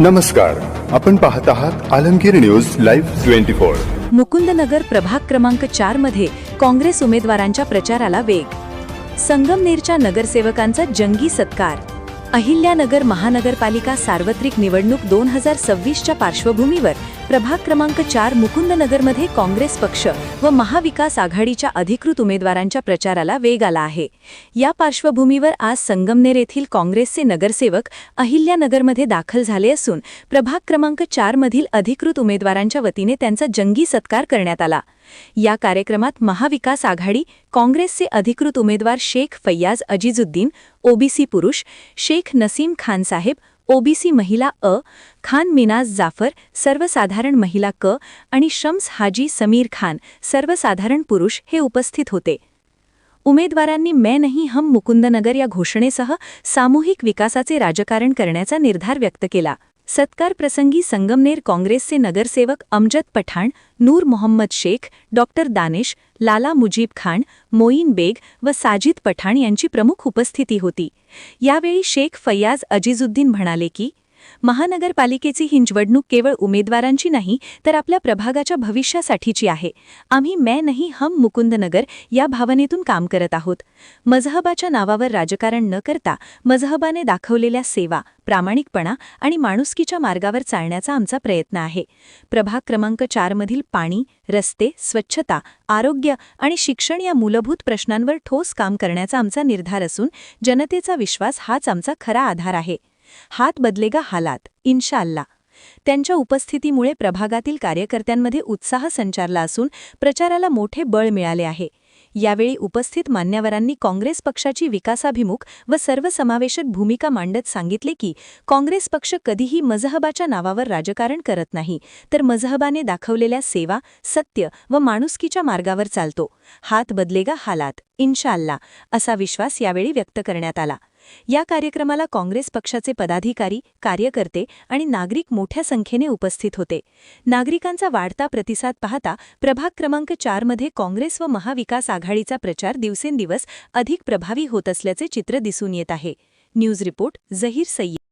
नमस्कार. आपण पाहत आहात Alamgir news live twenty four. Mukundnagar प्रभाग क्रमांक चारमध्ये काँग्रेस उमेदवारांच्या प्रचाराला वेग. संगमनेरच्या नगरसेवकांचा जंगी सत्कार. अहिल्यानगर महानगरपालिका सार्वत्रिक निवडणूक दोन हजार सव्वीसच्या पार्श्वभूमीवर प्रभाग क्रमांक चार मुकुंदनगरमध्ये काँग्रेस पक्ष व महाविकास आघाडीच्या अधिकृत उमेदवारांच्या प्रचाराला वेग आला आहे. या पार्श्वभूमीवर आज संगमनेर येथील काँग्रेसचे नगरसेवक अहिल्यानगरमध्ये दाखल झाले असून प्रभाग क्रमांक चारमधील अधिकृत उमेदवारांच्या वतीने त्यांचा जंगी सत्कार करण्यात आला. या कार्यक्रमात महाविकास आघाडी काँग्रेसचे अधिकृत उमेदवार शेख फैयाज अजिजुद्दीन ओबीसी पुरुष शेख नसीम खान साहेब ओबीसी महिला अ खान मिनाज जाफर सर्वसाधारण महिला क आणि शम्स हाजी समीर खान सर्वसाधारण पुरुष हे उपस्थित होते. उमेदवारांनी मैं नहीं हम मुकुंदनगर या घोषणेसह सामूहिक विकासाचे राजकारण करण्याचा निर्धार व्यक्त केला. सत्कार प्रसंगी संगमनेर काँग्रेसचे नगरसेवक अमजद पठाण नूर मोहम्मद शेख डॉक्टर दानिश लाला मुजीब खान मोईन बेग व साजिद पठाण यांची प्रमुख उपस्थिती होती. यावेळी शेख फैयाज अजिजुद्दीन म्हणाले की महानगरपालिकेची हिंजवडणूक केवळ उमेदवारांची नाही तर आपल्या प्रभागाच्या भविष्यासाठीची आहे. आम्ही मैं नहीं हम मुकुंदनगर या भावनेतून काम करत आहोत. मजहबाच्या नावावर राजकारण न करता मजहबाने दाखवलेल्या सेवा प्रामाणिकपणा आणि माणुसकीच्या मार्गावर चालण्याचा आमचा प्रयत्न आहे. प्रभाग क्रमांक चारमधील पाणी रस्ते स्वच्छता आरोग्य आणि शिक्षण या मूलभूत प्रश्नांवर ठोस काम करण्याचा आमचा निर्धार असून जनतेचा विश्वास हाच आमचा खरा आधार आहे. हात बदलेगा हालात इन्शाल्ला त्यांच्या उपस्थितीमुळे प्रभागातील कार्यकर्त्यांमध्ये उत्साह संचारला असून प्रचाराला मोठे बळ मिळाले आहे. यावेळी उपस्थित मान्यवरांनी काँग्रेस पक्षाची विकासाभिमुख व सर्वसमावेशक भूमिका मांडत सांगितले की काँग्रेस पक्ष कधीही मजहबाच्या नावावर राजकारण करत नाही तर मजहबाने दाखवलेल्या सेवा सत्य व माणुसकीच्या मार्गावर चालतो. हात बदलेगा हालात इन्शाल्ला असा विश्वास यावेळी व्यक्त करण्यात आला. या कार्यक्रमाला काँग्रेस पक्षाचे पदाधिकारी कार्यकर्ते आणि नागरिक मोठ्या संख्येने उपस्थित होते. नागरिकांचा वाढता प्रतिसाद पाहता प्रभाग क्रमांक चारमध्ये काँग्रेस व महाविकास आघाडीचा प्रचार दिवसेंदिवस अधिक प्रभावी होत असल्याचे चित्र दिसून येत आहे. News report Zaheer Sayyed.